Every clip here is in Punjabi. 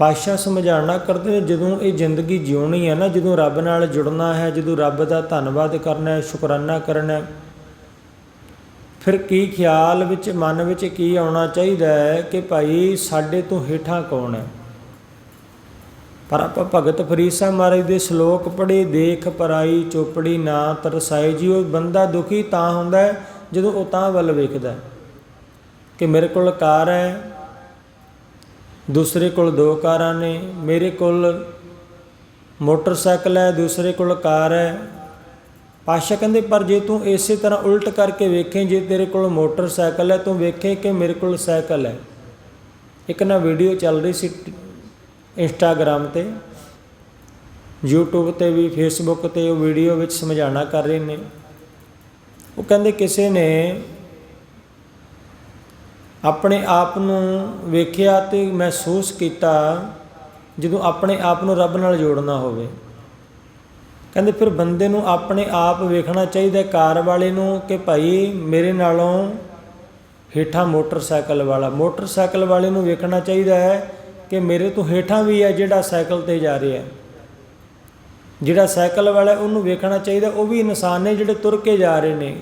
ਪਾਸ਼ਾ ਸਮਝਾਉਣਾ ਕਰਦੇ ਨੇ ਜਦੋਂ ਇਹ ਜ਼ਿੰਦਗੀ ਜਿਉਣੀ ਹੈ ਨਾ, ਜਦੋਂ ਰੱਬ ਨਾਲ ਜੁੜਨਾ ਹੈ, ਜਦੋਂ ਰੱਬ ਦਾ ਧੰਨਵਾਦ ਕਰਨਾ ਹੈ, ਸ਼ੁਕਰਾਨਾ ਕਰਨਾ ਹੈ, ਫਿਰ ਕੀ ਖਿਆਲ ਵਿੱਚ, ਮਨ ਵਿੱਚ ਕੀ ਆਉਣਾ ਚਾਹੀਦਾ ਹੈ ਕਿ ਭਾਈ ਸਾਡੇ ਤੋਂ ਹੇਠਾਂ ਕੌਣ ਹੈ? ਪਰ ਆਪਾਂ ਭਗਤ ਫਰੀਦ ਸਾਹਿਬ ਮਹਾਰਾਜ ਦੇ ਸ਼ਲੋਕ ਪੜ੍ਹੇ, ਦੇਖ ਪਰਾਈ ਚੋਪੜੀ ਨਾ ਤਰਸਾਏ ਜੀ, ਉਹ ਬੰਦਾ ਦੁਖੀ ਤਾਂ ਹੁੰਦਾ ਜਦੋਂ ਉਹ ਤਾਂ ਵੱਲ ਵੇਖਦਾ ਕਿ ਮੇਰੇ ਕੋਲ ਕਾਰ ਹੈ ਦੂਸਰੇ ਕੋਲ ਦੋ ਕਾਰਾਂ ਨੇ, ਮੇਰੇ ਕੋਲ ਮੋਟਰਸਾਈਕਲ ਹੈ, ਦੂਸਰੇ ਕੋਲ ਕਾਰ ਹੈ। ਪਾਸ਼ਾ ਕਹਿੰਦੇ, ਪਰ ਜੇ ਤੂੰ ਇਸੇ ਤਰ੍ਹਾਂ ਉਲਟ ਕਰਕੇ ਵੇਖੇ, ਜੇ ਤੇਰੇ ਕੋਲ ਮੋਟਰਸਾਈਕਲ ਹੈ, ਤੂੰ ਵੇਖੇ ਕਿ ਮੇਰੇ ਕੋਲ ਸਾਈਕਲ ਹੈ। ਇੱਕ ਨਾ ਵੀਡੀਓ ਚੱਲ ਰਹੀ ਸੀ ਇੰਸਟਾਗ੍ਰam ਤੇ। YouTube ਤੇ ਵੀ, Facebook ਤੇ ਉਹ ਵੀਡੀਓ ਵਿੱਚ ਸਮਝਾਣਾ ਕਰ ਰਹੇ ਨੇ। ਉਹ ਕਹਿੰਦੇ, ਕਿਸੇ ਨੇ ਆਪਣੇ ਆਪ ਨੂੰ ਵੇਖਿਆ ਤੇ ਮਹਿਸੂਸ ਕੀਤਾ ਜਦੋਂ ਆਪਣੇ ਆਪ ਨੂੰ ਰੱਬ ਨਾਲ ਜੋੜਨਾ ਹੋਵੇ। ਕਹਿੰਦੇ ਫਿਰ ਬੰਦੇ ਨੂੰ ਆਪਣੇ ਆਪ ਵੇਖਣਾ ਚਾਹੀਦਾ ਕਾਰ ਵਾਲੇ ਨੂੰ ਕਿ ਭਾਈ ਮੇਰੇ ਨਾਲੋਂ ਹੇਠਾਂ ਮੋਟਰਸਾਈਕਲ ਵਾਲਾ। ਮੋਟਰਸਾਈਕਲ ਵਾਲੇ ਨੂੰ ਵੇਖਣਾ ਚਾਹੀਦਾ ਹੈ ਕਿ ਮੇਰੇ ਤੋਂ ਹੇਠਾਂ ਵੀ ਹੈ ਜਿਹੜਾ ਸਾਈਕਲ ਤੇ ਜਾ ਰਿਹਾ। ਜਿਹੜਾ ਸਾਈਕਲ ਵਾਲਾ ਉਹਨੂੰ ਵੇਖਣਾ ਚਾਹੀਦਾ, ਉਹ ਵੀ ਇਨਸਾਨ ਨੇ ਜਿਹੜੇ ਤੁਰ ਕੇ ਜਾ ਰਹੇ ਨੇ।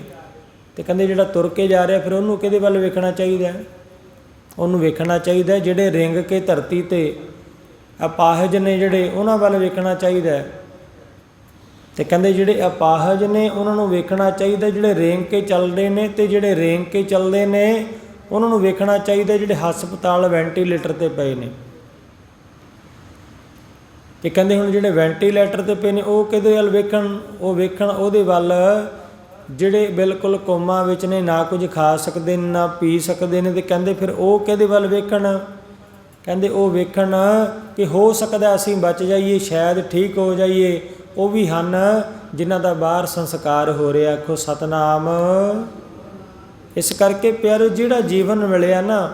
ਤੇ ਕਹਿੰਦੇ ਜਿਹੜਾ ਤੁਰ ਕੇ ਜਾ ਰਿਹਾ, ਫਿਰ ਉਹਨੂੰ ਕਿਹਦੇ ਵੱਲ ਵੇਖਣਾ ਚਾਹੀਦਾ? ਉਹਨੂੰ ਵੇਖਣਾ ਚਾਹੀਦਾ ਜਿਹੜੇ ਰਿੰਗ ਕੇ ਧਰਤੀ ਤੇ ਅਪਾਹਜ ਨੇ ਜਿਹੜੇ ਉਹਨਾਂ ਵੱਲ ਵੇਖਣਾ ਚਾਹੀਦਾ ਹੈ। ਤੇ ਕਹਿੰਦੇ ਜਿਹੜੇ ਅਪਾਹਜ ਨੇ ਉਹਨਾਂ ਨੂੰ ਵੇਖਣਾ ਚਾਹੀਦਾ, ਜਿਹੜੇ ਰੇਂਗ ਕੇ ਚੱਲਦੇ ਨੇ ਤੇ ਜਿਹੜੇ ਰੇਂਗ ਕੇ ਚੱਲਦੇ ਨੇ, ਉਹਨਾਂ ਨੂੰ ਵੇਖਣਾ ਚਾਹੀਦਾ ਜਿਹੜੇ ਹਸਪਤਾਲ ਵੈਂਟੀਲੇਟਰ ਤੇ ਪਏ ਨੇ। ਤੇ ਕਹਿੰਦੇ ਹੁਣ ਜਿਹੜੇ ਵੈਂਟੀਲੇਟਰ ਤੇ ਪਏ ਨੇ, ਉਹ ਕਿਹਦੇ ਵੱਲ ਵੇਖਣ? ਉਹ ਵੇਖਣ ਉਹਦੇ ਵੱਲ ਜਿਹੜੇ ਬਿਲਕੁਲ ਕੋਮਾ ਵਿੱਚ ਨੇ, ਨਾ ਕੁਝ ਖਾ ਸਕਦੇ, ਨੇ ਨਾ ਪੀ ਸਕਦੇ ਨੇ ਤੇ ਕਹਿੰਦੇ ਫਿਰ ਉਹ ਕਿਹਦੇ ਵੱਲ ਵੇਖਣ? ਕਹਿੰਦੇ ਉਹ ਵੇਖਣ ਕਿ ਹੋ ਸਕਦਾ ਅਸੀਂ ਬਚ ਜਾਈਏ, ਸ਼ਾਇਦ ਠੀਕ ਹੋ ਜਾਈਏ। ਉਹ ਵੀ ਹਨ ਜਿਨ੍ਹਾਂ ਦਾ ਬਾਹਰ ਸੰਸਕਾਰ ਹੋ ਰਿਹਾ। ਖੋ ਸਤਨਾਮ। ਇਸ ਕਰਕੇ ਪਿਆਰੋ, ਜਿਹੜਾ ਜੀਵਨ ਮਿਲਿਆ ਨਾ,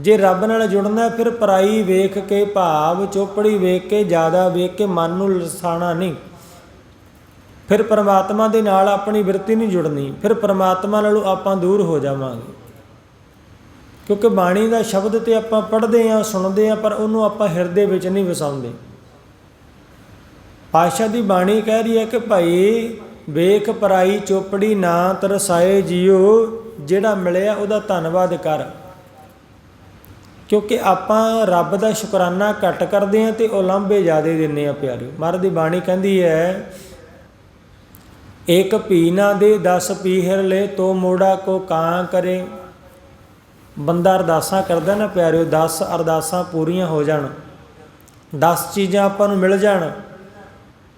ਜੇ ਰੱਬ ਨਾਲ ਜੁੜਨਾ, ਫਿਰ ਪਰਾਈ ਵੇਖ ਕੇ, ਭਾਵ ਚੋਪੜੀ ਵੇਖ ਕੇ, ਜ਼ਿਆਦਾ ਵੇਖ ਕੇ ਮਨ ਨੂੰ ਲਸਾਣਾ ਨਹੀਂ। ਫਿਰ ਪਰਮਾਤਮਾ ਦੇ ਨਾਲ ਆਪਣੀ ਬਿਰਤੀ ਨਹੀਂ ਜੁੜਨੀ, ਫਿਰ ਪਰਮਾਤਮਾ ਨਾਲੋਂ ਆਪਾਂ ਦੂਰ ਹੋ ਜਾਵਾਂਗੇ। ਕਿਉਂਕਿ ਬਾਣੀ ਦਾ ਸ਼ਬਦ ਤੇ ਆਪਾਂ ਪੜ੍ਹਦੇ ਆਂ, ਸੁਣਦੇ ਆਂ, ਪਰ ਉਹਨੂੰ ਆਪਾਂ ਹਿਰਦੇ ਵਿੱਚ ਨਹੀਂ ਵਸਾਉਂਦੇ। ਪਾਸ਼ਾ ਦੀ ਬਾਣੀ ਕਹਿ ਰਹੀ ਹੈ ਕਿ ਭਾਈ, ਵੇਖ ਪਰਾਈ ਚੋਪੜੀ ਨਾ ਤਰਸਾਏ ਜੀਓ, ਜਿਹੜਾ ਮਿਲਿਆ ਉਹਦਾ ਧੰਨਵਾਦ ਕਰ। ਕਿਉਂਕਿ ਆਪਾਂ ਰੱਬ ਦਾ ਸ਼ੁਕਰਾਨਾ ਘੱਟ ਕਰਦੇ ਆਂ ਤੇ ਉਲੰਭੇ ਜ਼ਿਆਦੇ ਦਿੰਨੇ ਆ ਪਿਆਰਿਓ। ਮਹਾਰਾਜ ਦੀ ਬਾਣੀ ਕਹਿੰਦੀ ਹੈ ਇੱਕ ਪੀ ਨਾ ਦੇ 10 ਪੀਹਰ ਲੈ ਤੋ ਮੋੜਾ ਕੋ ਕਾਂ ਕਰੇ। ਬੰਦਾ ਅਰਦਾਸਾਂ ਕਰਦਾ ਨਾ ਪਿਆਰਿਓ 10 ਅਰਦਾਸਾਂ ਪੂਰੀਆਂ ਹੋ ਜਾਣ। 10 ਚੀਜ਼ਾਂ ਆਪਾਂ ਨੂੰ ਮਿਲ ਜਾਣ।